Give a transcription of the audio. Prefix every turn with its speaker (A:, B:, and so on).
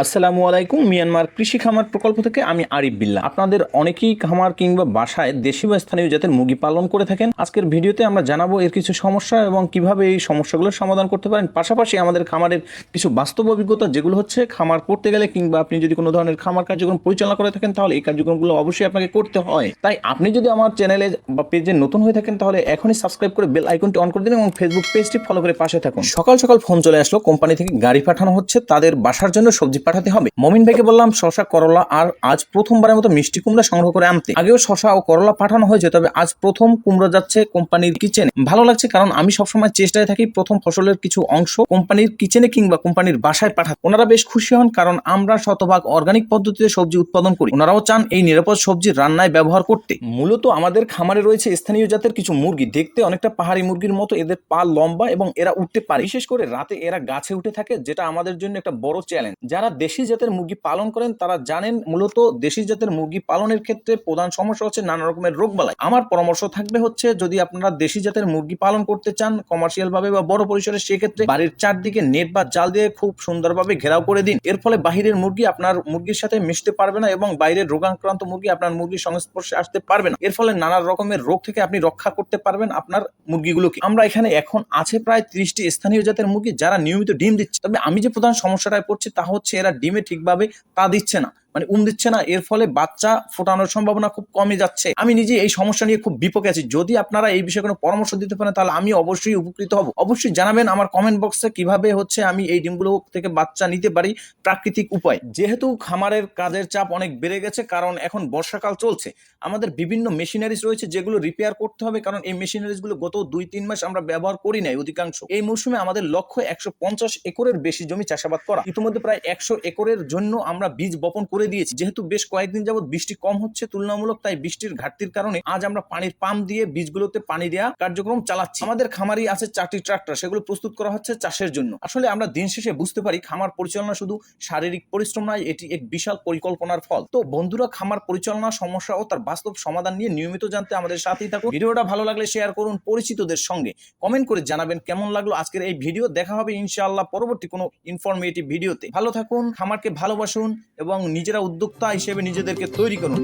A: আসসালামু আলাইকুম, মিয়ানমার কৃষি খামার প্রকল্প থেকে আমি আরিফ বিল্লা। আপনাদের অনেকেই খামার কিংবা বাসায় দেশি বা স্থানীয় জাতের মুরগি পালন করে থাকেন। আজকের ভিডিওতে আমরা জানাব এর কিছু সমস্যা এবং কীভাবে এই সমস্যাগুলোর সমাধান করতে পারেন। পাশাপাশি আমাদের খামারের কিছু বাস্তব অভিজ্ঞতা, যেগুলো হচ্ছে খামার করতে গেলে কিংবা আপনি যদি কোনো ধরনের খামার কার্যক্রম পরিচালনা করে থাকেন, তাহলে এই কার্যক্রমগুলো অবশ্যই আপনাকে করতে হয়। তাই আপনি যদি আমার চ্যানেলে বা পেজে নতুন হয়ে থাকেন, তাহলে এখনই সাবস্ক্রাইব করে বেল আইকনটি অন করে দিন এবং ফেসবুক পেজটি ফলো করে পাশে থাকুন। সকাল সকাল ফোন চলে আসলো। কোম্পানি থেকে গাড়ি পাঠানো হচ্ছে। তাদের বাসার জন্য সবজি পাঠাতে হবে। মমিন ভাইকে বললাম, শশা, করলা আর আজ প্রথমবারের মতো মিষ্টি কুমড়া সংগ্রহ করে আনতে। আগেও শশা ও করলা পাঠানো হয়েছে, তবে আজ প্রথম কুমড়া যাচ্ছে কোম্পানির কিচেনে। ভালো লাগছে কারণ আমি সবসময় চেষ্টায় থাকি প্রথম ফসলের কিছু অংশ কোম্পানির কিচেনে কিংবা কোম্পানির বাসায় পাঠাতে। ওনারা বেশ খুশি হন কারণ আমরা শতভাগ অর্গানিক পদ্ধতিতে সবজি উৎপাদন করি। ওনারাও চান এই নিরাপদ সবজি রান্নায় ব্যবহার করতে। মূলত আমাদের খামারে রয়েছে স্থানীয় জাতের কিছু মুরগি। দেখতে অনেকটা পাহাড়ি মুরগির মতো, এদের পা লম্বা এবং এরা উঠতে পারে। বিশেষ করে রাতে এরা গাছে উঠে থাকে, যেটা আমাদের জন্য একটা বড় চ্যালেঞ্জ যারা দেশি জাতের মুরগি পালন করেন, তারা জানেন মূলত দেশি জাতের মুরগি পালনের ক্ষেত্রে প্রধান সমস্যা হচ্ছে নানা রকমের রোগ বালাই আমার পরামর্শ থাকবে হচ্ছে, যদি আপনারা দেশি জাতের মুরগি পালন করতে চান কমার্শিয়াল ভাবে বা বড় পরিসরে, সেক্ষেত্রে বাড়ির চারদিকে নেট বা জাল দিয়ে খুব সুন্দরভাবে ঘেরাও করে দিন। এর ফলে বাহিরের মুরগি আপনার মুরগির সাথে মিশতে পারবে না এবং বাইরের রোগাক্রান্ত মুরগি আপনার মুরগির সংস্পর্শে আসতে পারবে না। এর ফলে নানা রকমের রোগ থেকে আপনি রক্ষা করতে পারবেন আপনার মুরগিগুলোকে। আমরা এখানে এখন আছে প্রায় ত্রিশটি স্থানীয় জাতের মুরগি যারা নিয়মিত ডিম দিচ্ছে। তবে আমি যে প্রধান সমস্যাটায় পড়ছি তা হচ্ছে এরা ডিমে ঠিকভাবে তা দিচ্ছে না। মানে উম দিচ্ছে না। এর ফলে বাচ্চা ফোটানোর সম্ভাবনা খুব কমে যাচ্ছে। আমি নিজে এই সমস্যা নিয়ে খুব বিপকে আছি। যদি আপনারা এই বিষয়ে কোনো পরামর্শ দিতে পারেন, তাহলে আমি অবশ্যই উপকৃত হব। অবশ্যই জানাবেন আমার কমেন্ট বক্সে কীভাবে হচ্ছে আমি এই ডিমগুলো থেকে বাচ্চা নিতে পারি প্রাকৃতিক উপায়। যেহেতু খামারের কাজের চাপ অনেক বেড়ে গেছে, কারণ এখন বর্ষাকাল চলছে, আমাদের বিভিন্ন মেশিনারিজ রয়েছে যেগুলো রিপেয়ার করতে হবে, কারণ এই মেশিনারিজগুলো গত দুই তিন মাস আমরা ব্যবহার করি নাই অধিকাংশ। এই মৌসুমে আমাদের লক্ষ্য একশো পঞ্চাশ একরের বেশি জমি চাষাবাদ করা। ইতিমধ্যে প্রায় একশো একরের জন্য আমরা বীজ বপন করে দিয়েছি। যেহেতু বেশ কয়েকদিন যাবত বৃষ্টি কম হচ্ছে তুলনামূলক, তাই বৃষ্টির ঘাটতির কারণে আজ আমরা পানির পাম্প দিয়ে বীজগুলোতে পানি দেওয়া কার্যক্রম চালাচ্ছি। আমাদের খামারি আছে চারটি ট্রাক্টর, সেগুলো প্রস্তুত করা হচ্ছে চাষের জন্য। আসলে আমরা দিন শেষে বুঝতে পারি খামার পরিচালনা শুধু শারীরিক পরিশ্রম নয়, এটি এক বিশাল পরিকল্পনার ফল। তো বন্ধুরা, খামার পরিচালনা সমস্যা ও তার বাস্তব সমাধান নিয়ে নিয়মিত জানতে আমাদের সাথেই থাকুন। ভিডিওটা ভালো লাগলে শেয়ার করুন পরিচিতদের সঙ্গে। কমেন্ট করে জানাবেন কেমন লাগল আজকের এই ভিডিও। দেখা হবে ইনশাআল্লাহ পরবর্তী কোনো ইনফরমেটিভ ভিডিওতে। ভালো থাকুন, খামারকে ভালোবাসুন এবং নিজেরা উদ্যোক্তা হিসেবে নিজেদেরকে তৈরি করুন।